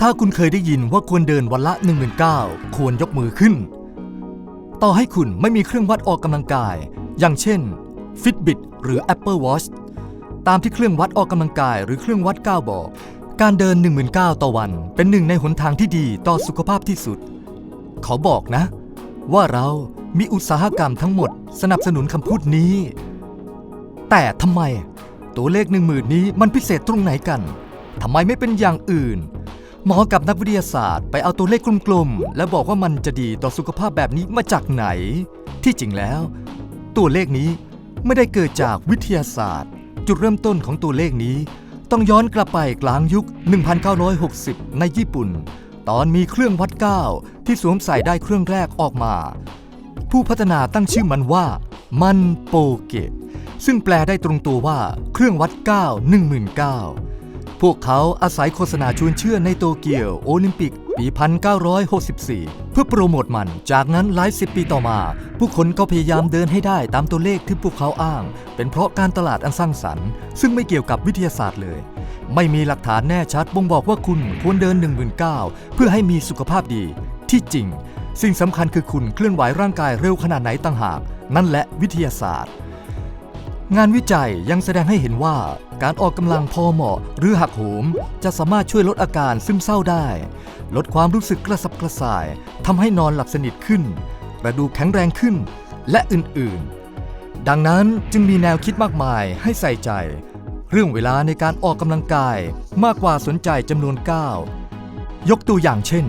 ถ้าคุณเคยได้ยินว่าควรเดินวันละ1 9 0 0ควรยกมือขึ้น ต่อให้คุณไม่มีเครื่องวัดออกกำลังกาย อย่างเช่น Fitbit หรือ Apple Watch ตามที่เครื่องวัดออกกำลังกายหรือเครื่องวัดก้าวบอก การเดิน 1 9 0 0 0ต่อวัน เป็นหนึ่งในหนทางที่ดีต่อสุขภาพที่สุด ขอบอกนะ ว่าเรามีอุตสาหกรรมทั้งหมด สนับสนุนคำพูดนี้ แต่ทำไม ตัวเลขหนึ่งหมื่นนี้มันพิเศษตรงไหนกันทำไมไม่เป็นอย่างอื่น หมอกับนักวิทยาศาสตร์ไปเอาตัวเลขกลมๆ และบอกว่ามันจะดีต่อสุขภาพแบบนี้มาจากไหน ที่จริงแล้ว ตัวเลขนี้ไม่ได้เกิดจากวิทยาศาสตร์ จุดเริ่มต้นของตัวเลขนี้ ต้องย้อนกลับไปกลางยุค 1960 ในญี่ปุ่น ตอนมีเครื่องวัดก้าวที่สวมใส่ได้เครื่องแรกออกมา ผู้พัฒนาตั้งชื่อมันว่า มันโปเกะ ซึ่งแปลได้ตรงตัวว่าเครื่องวัดก้าว19,000พวกเขาอาศัยโฆษณาชวนเชื่อในโตเกียวโอลิมปิก ปี 1964 เพื่อโปรโมทมัน จากนั้นหลายสิบปีต่อมา ผู้คนก็พยายามเดินให้ได้ตามตัวเลขที่พวกเขาอ้าง เป็นเพราะการตลาดอันสร้างสรรค์ ซึ่งไม่เกี่ยวกับวิทยาศาสตร์เลย ไม่มีหลักฐานแน่ชัดบ่งบอกว่าคุณควรเดิน19,000เพื่อให้มีสุขภาพดี ที่จริง สิ่งสำคัญคือคุณเคลื่อนไหวร่างกายเร็วขนาดไหนต่างหาก นั่นแหละวิทยาศาสตร์ งานวิจัยยังแสดงให้เห็นว่า การออกกำลังพอเหมาะ หรือหักโหม จะสามารถช่วยลดอาการซึมเศร้าได้ ลดความรู้สึกกระสับกระส่ายทำให้นอนหลับสนิทขึ้นกระดูกแข็งแรงขึ้น และอื่นๆ ดังนั้นจึงมีแนวคิดมากมายให้ใส่ใจ เรื่องเวลาในการออกกำลังกายมากกว่าสนใจจำนวนก้าวยกตัวอย่างเช่น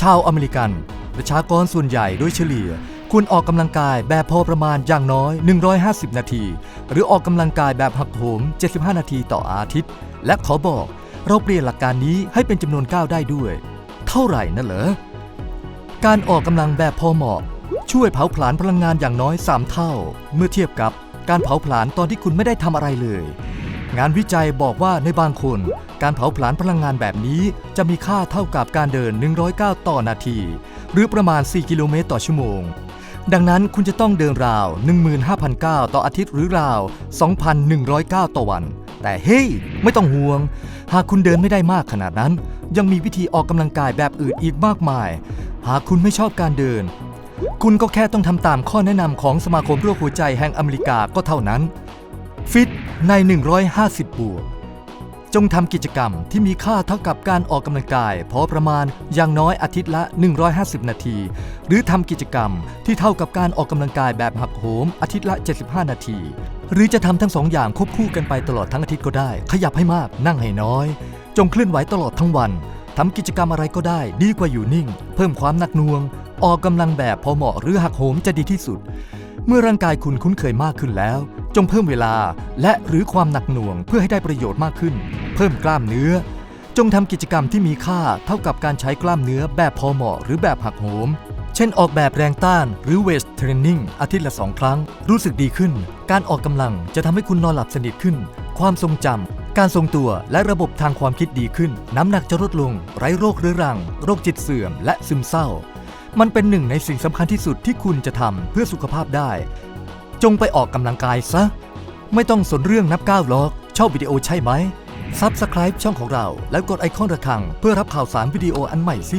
ชาวอเมริกัน ประชากรส่วนใหญ่โดยเฉลี่ย ควรออกกำลังกายแบบพอประมาณอย่างน้อย 150 นาที หรือออกกำลังกายแบบหักโหม 75 นาทีต่ออาทิตย์ และขอบอกเราเปลี่ยนหลักการนี้ให้เป็นจำนวนก้าวได้ด้วย เท่าไหร่นะเหรอ การออกกำลังแบบพอเหมาะ ช่วยเผาผลาญพลังงานอย่างน้อย 3 เท่า เมื่อเทียบกับการเผาผลาญตอนที่คุณไม่ได้ทำอะไรเลย งานวิจัยบอกว่าในบางคน การเผาผลาญพลังงานแบบนี้ จะมีค่าเท่ากับการเดิน 109 ต่อนาที หรือประมาณ 4 กิโลเมตรต่อชั่วโมง ดังนั้นคุณจะต้องเดินราว 15,009 ต่ออาทิตย์หรือราว 2,109 ต่อวัน แต่เฮ้ย ไม่ต้องห่วง หากคุณเดินไม่ได้มากขนาดนั้น ยังมีวิธีออกกำลังกายแบบอื่นอีกมากมาย หากคุณไม่ชอบการเดิน คุณก็แค่ต้องทำตามข้อแนะนำของสมาคมโรคหัวใจแห่งอเมริกาก็เท่านั้น ฟิตใน 150 บวก จงทำกิจกรรมที่มีค่าเท่ากับการออกกำลังกายพอประมาณอย่างน้อยอาทิตย์ละ 150 นาที หรือทำกิจกรรมที่เท่ากับการออกกำลังกายแบบหักโหมอาทิตย์ละ 75 นาที หรือจะทำทั้งสองอย่างควบคู่กันไปตลอดทั้งอาทิตย์ก็ได้ ขยับให้มากนั่งให้น้อย จงเคลื่อนไหวตลอดทั้งวันทำกิจกรรมอะไรก็ได้ดีกว่าอยู่นิ่ง เพิ่มความหนักหน่วง ออกกำลังแบบพอเหมาะหรือหักโหมจะดีที่สุด เมื่อร่างกายคุณคุ้นเคยมากขึ้นแล้ว จงเพิ่มเวลาและหรือความหนักหน่วงเพื่อให้ได้ประโยชน์มากขึ้น เพิ่มกล้ามเนื้อ จงทำกิจกรรมที่มีค่าเท่ากับการใช้กล้ามเนื้อแบบพอเหมาะหรือแบบหักโหม เช่นออกแบบแรงต้านหรือเวสเทรนนิ่งอาทิตย์ละสองครั้ง รู้สึกดีขึ้น การออกกำลังจะทำให้คุณนอนหลับสนิทขึ้น ความทรงจำการทรงตัวและระบบทางความคิดดีขึ้น น้ำหนักจะลดลง ไร้โรคเรื้อรัง โรคจิตเสื่อม และซึมเศร้า มันเป็นหนึ่งในสิ่งสำคัญที่สุดที่คุณจะทำเพื่อสุขภาพได้ จงไปออกกำลังกายซะไม่ต้องสนเรื่องนับก้าวหรอก ชอบวิดีโอใช่ไหม Subscribe ช่องของเรา แล้วกดไอคอนระฆัง เพื่อรับข่าวสารวิดีโออันใหม่สิ